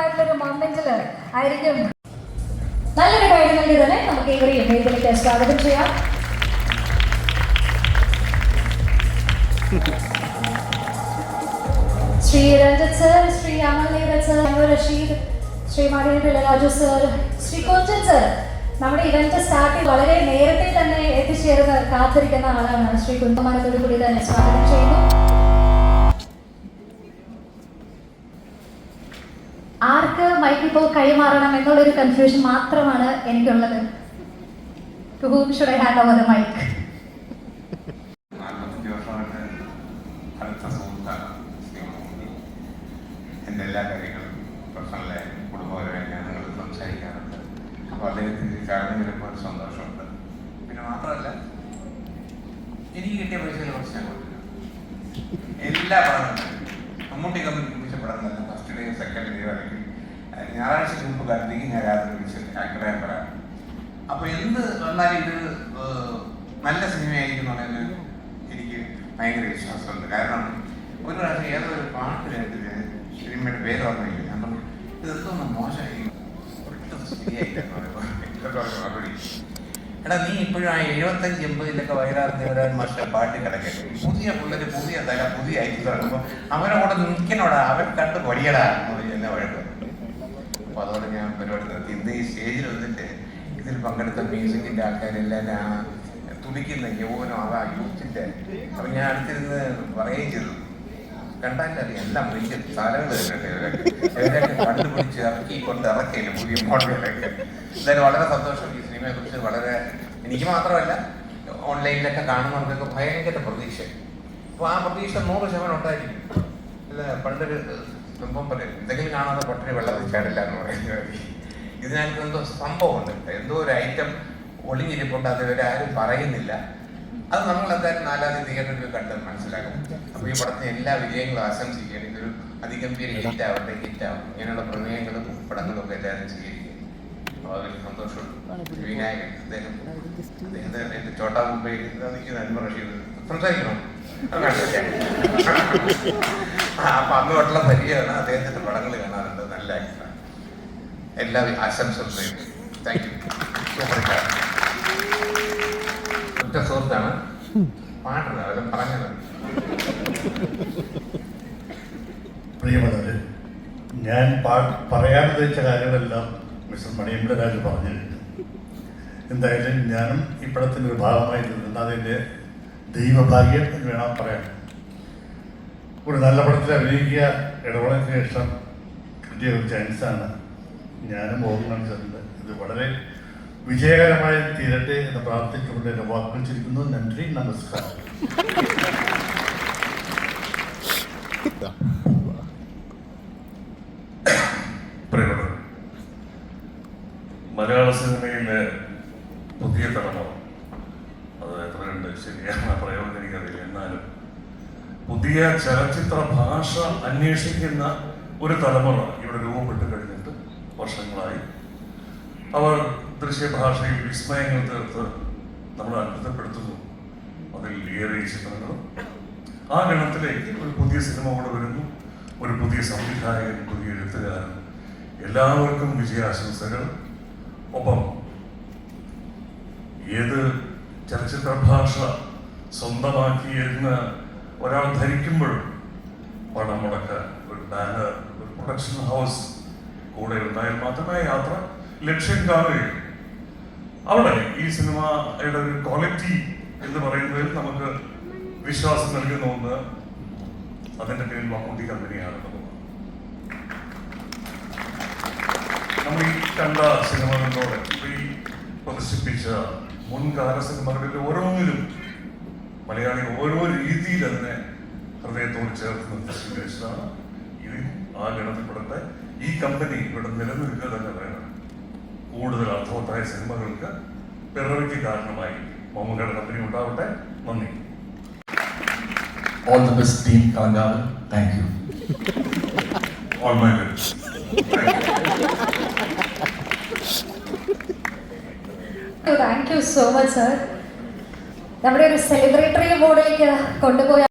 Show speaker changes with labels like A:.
A: മനോഹരമായിട്ടുള്ള ഒരു മൊമെന്റിൽ ആയിരിക്കും. നല്ലൊരു കാര്യം നൽകി തന്നെ നമുക്ക് ഇവരെയും വേദിയിലേക്ക് സ്വാഗതം ചെയ്യാം. Shri Ranjith sir Shri Amal Neeraj sir Rasheed Shri Maniyan Raju sir Shri Konchan sir നമ്മുടെ ഇവന്റ് സ്റ്റാർട്ട് വളരെ നേരത്തെ തന്നെ എത്തിച്ചേർന്ന് കാത്തിരിക്കുന്ന ആളാണ് ശ്രീ കുന്തമാനത്തോടു കൂടി തന്നെ സ്വാഗതം ചെയ്യുന്നു. ആർക്ക് മൈക്ക് ഇപ്പോൾ കൈമാറണം എന്നുള്ളൊരു കൺഫ്യൂഷൻ മാത്രമാണ് എനിക്കുള്ളത്. To whom should I hand over the mic
B: എല്ലാ കാര്യങ്ങളും പ്രശ്നങ്ങളായാലും കുടുംബപരമായും ഞങ്ങൾ സംസാരിക്കാറുണ്ട് അപ്പോൾ അദ്ദേഹത്തിന് കാരണം ഒരു സന്തോഷമുണ്ട് പിന്നെ മാത്രമല്ല എനിക്ക് കിട്ടിയ പൈസയിൽ കുറച്ച് ഞാൻ എല്ലാ പടങ്ങളും. Mammootty company first day second day അല്ലെങ്കിൽ ഞായറാഴ്ച മുമ്പ് കാലത്തേക്ക് ഞാൻ രാത്രി വിളിച്ചിട്ട് ആക്ടറെ പറയാം. അപ്പൊ എന്ത് വന്നാലും ഇത് നല്ല സിനിമയായിരിക്കും എന്നുള്ളതിന് എനിക്ക് ഭയങ്കര വിശ്വാസമുണ്ട്. കാരണം ഒരു പ്രാവശ്യം ഏതൊരു ഒരു പാട്ട് കേട്ടിട്ട് സിനിമയുടെ പേര് ഓർമ്മയില്ല ഞാൻ പറഞ്ഞു ഇതെന്തോന്ന് മോശമായി ഒട്ടും ശരിയായില്ല മറുപടി. എടാ നീ ഇപ്പോഴും ആ എഴുപത്തഞ്ച് എൺപതിലൊക്കെ വൈകാറിന്റെ ഒരാൾ മാഷ പാട്ട് കിടക്കട്ടെ. പുതിയ പിള്ളേര് പുതിയ തല പുതിയ ഐറ്റം അവരെ കൂടെ നിൽക്കണോടാ? അവൻ കണ്ട് പൊടിയടാ എന്ന് എന്നെ വഴക്ക്. അപ്പൊ അതോടെ ഞാൻ പരിപാടി നിർത്തി. ഇന്ന് ഈ സ്റ്റേജിൽ വന്നിട്ട് ഇതിൽ പങ്കെടുത്ത മ്യൂസിക്കിന്റെ ആൾക്കാരെല്ലാം ഞാൻ തുടിക്കുന്ന യൗവനം അതാ യൂത്തിന്റെ അപ്പൊ ഞാൻ അടുത്തിരുന്ന് പറയുകയും ചെയ്തു. കണ്ടാലറിയാം എല്ലാം വലിയ തലകൾ തന്നെയുണ്ട് ഇവരൊക്കെ. കണ്ടുപിടിച്ച് ഇറക്കി കൊണ്ട് ഇറക്കിയില്ല പുതിയ മോഡലുകളൊക്കെ. എന്തായാലും വളരെ സന്തോഷം ഈ സിനിമയെ കുറിച്ച് വളരെ എനിക്ക് മാത്രമല്ല ഓൺലൈനിലൊക്കെ കാണുന്നവർക്കൊക്കെ ഭയങ്കര പ്രതീക്ഷ. അപ്പോൾ ആ പ്രതീക്ഷ നൂറ് ശതമാനം ഉണ്ടായിരിക്കും. പണ്ടൊരു സംഭവം പറയും എന്തെങ്കിലും കാണാതെ പട്ടിണി വെള്ളം ചാടില്ല എന്ന് പറയുന്നത് ഇതിനകത്ത് എന്തോ സംഭവമുണ്ട് എന്തോ ഒരു ഐറ്റം ഒളിഞ്ഞിരിപ്പുണ്ട് അത് ഇവരെ ആരും പറയുന്നില്ല. അത് നമ്മൾ എന്തായാലും നാലാം തീയതി തിയേറ്ററിൽ കണ്ട് മനസ്സിലാക്കും. അപ്പൊ ഈ പടത്തിന് എല്ലാ വിജയങ്ങളും ആശംസിക്കുകയാണ്. ഇതൊരു അതിഗംഭീര ഹിറ്റ് ആവട്ടെ ഹിറ്റ് ആവും ഇങ്ങനെയുള്ള പ്രമേയങ്ങളും പടങ്ങളും ഒക്കെ എല്ലാവരും സ്വീകരിക്കും. അപ്പോൾ അതിൽ സന്തോഷമുണ്ട്. വിനായകൻ അദ്ദേഹം അദ്ദേഹത്തെ എന്റെ ചോട്ടാ മുംബൈ നിൽക്കുന്ന അൻവർ റഷീദ്. സംസാരിക്കണം? അപ്പൊ അന്ന് തൊട്ടുള്ള പരിചയമാണ്. അദ്ദേഹത്തിന്റെ പടങ്ങൾ കാണാറുണ്ട്. നല്ല ആക്ടറാണ് എല്ലാ ആശംസകളും താങ്ക് യു സൂപ്പർ ഒറ്റ സുഹൃത്താണ്. പാടുന്നത് അവരും പറഞ്ഞത്
C: പ്രിയമുള്ളവര് ഞാൻ പാ പറയാൻ ഉദ്ദേശിച്ച കാര്യങ്ങളെല്ലാം മിസ്റ്റർ മണിയമ്പല രാജു പറഞ്ഞു എന്തായാലും ഞാനും ഈ പടത്തിന്റെ ഒരു ഭാഗമായി നിന്നത് അതിന്റെ ദൈവഭാഗ്യം എന്ന് വേണം പറയാൻ. ഒരു നല്ല പടത്തിൽ അഭിനയിക്കുക ഇടപെടലിന് ശേഷം കിട്ടിയ ഒരു ചാൻസാണ് ഞാനും ഓർമ്മിച്ചിട്ടുണ്ട് ഇത് വളരെ വിജയകരമായി തീരട്ടെ എന്ന് പ്രാർത്ഥിച്ചുകൊണ്ട് എന്റെ വാക്കുകൾ ചിരിക്കുന്നു നന്ദി നമസ്കാരം.
D: മലയാള സിനിമയിലെ പുതിയ തലമുറ പുതിയ ചലച്ചിത്ര ഭാഷ അന്വേഷിക്കുന്ന ഒരു തലമുറ ഇവിടെ രൂപപ്പെട്ട് കഴിഞ്ഞിട്ട് വർഷങ്ങളായി. അവർ ദൃശ്യഭാഷയിൽ വിസ്മയങ്ങൾ തീർത്ത് നമ്മളെ അത്ഭുതപ്പെടുത്തുന്നു. അതിൽ ഏറെ ചിത്രങ്ങളും. ആ ഗണത്തിലേക്ക് ഒരു പുതിയ സിനിമ കൂടെ വരുന്നു. ഒരു പുതിയ സംവിധായകൻ പുതിയ എഴുത്തുകാരൻ. എല്ലാവർക്കും വിജയാശംസകൾ. ഒപ്പം ഏത് ചലച്ചിത്ര ഭാഷ സ്വന്തമാക്കി എന്ന് ഒരാൾ ധരിക്കുമ്പോഴും പണം മുടക്കാൻ ഒരു ബാനർ ഒരു പ്രൊഡക്ഷൻ ഹൗസ് കൂടെ ഉണ്ടായാൽ മാത്രമേ യാത്ര ലക്ഷ്യം കാണുകയുള്ളൂ. അവിടെ ഈ സിനിമയുടെ ഒരു ക്വാളിറ്റി എന്ന് പറയുന്നതിൽ നമുക്ക് വിശ്വാസം നൽകുന്ന ഒന്ന് അതിന്റെ പേരിൽ മമ്മൂട്ടി കമ്പനിയാണ് നമ്മൾ ഈ കണ്ട സിനിമകളിലൂടെ ഈ പ്രദർശിപ്പിച്ച മുൻകാല സിനിമകളിൽ ഓരോന്നിലും മലയാളി ഓരോ രീതിയിൽ അതിനെ ഹൃദയത്തോട് ചേർത്ത് നിർത്തി സ്വീകരിച്ചതാണ് ഇത് ആ ഗണത്തിൽപ്പെടട്ടെ. ഈ കമ്പനി ഇവിടെ നിലനിൽക്കുക തന്നെ വേണം. കൂടുതൽ അർത്ഥവത്തായ സിനിമകൾക്ക് പിറവിക്ക് കാരണമായി മമ്മൂക്കയുടെ കമ്പനി ഉണ്ടാവട്ടെ. നന്ദി.
E: All the best team Kalangavan. Thank you.
D: All my best
A: thank you so much sir നമ്മുടെ ഒരു സെലിബ്രേറ്ററി ബോർഡിലേക്ക് കൊണ്ടുപോയ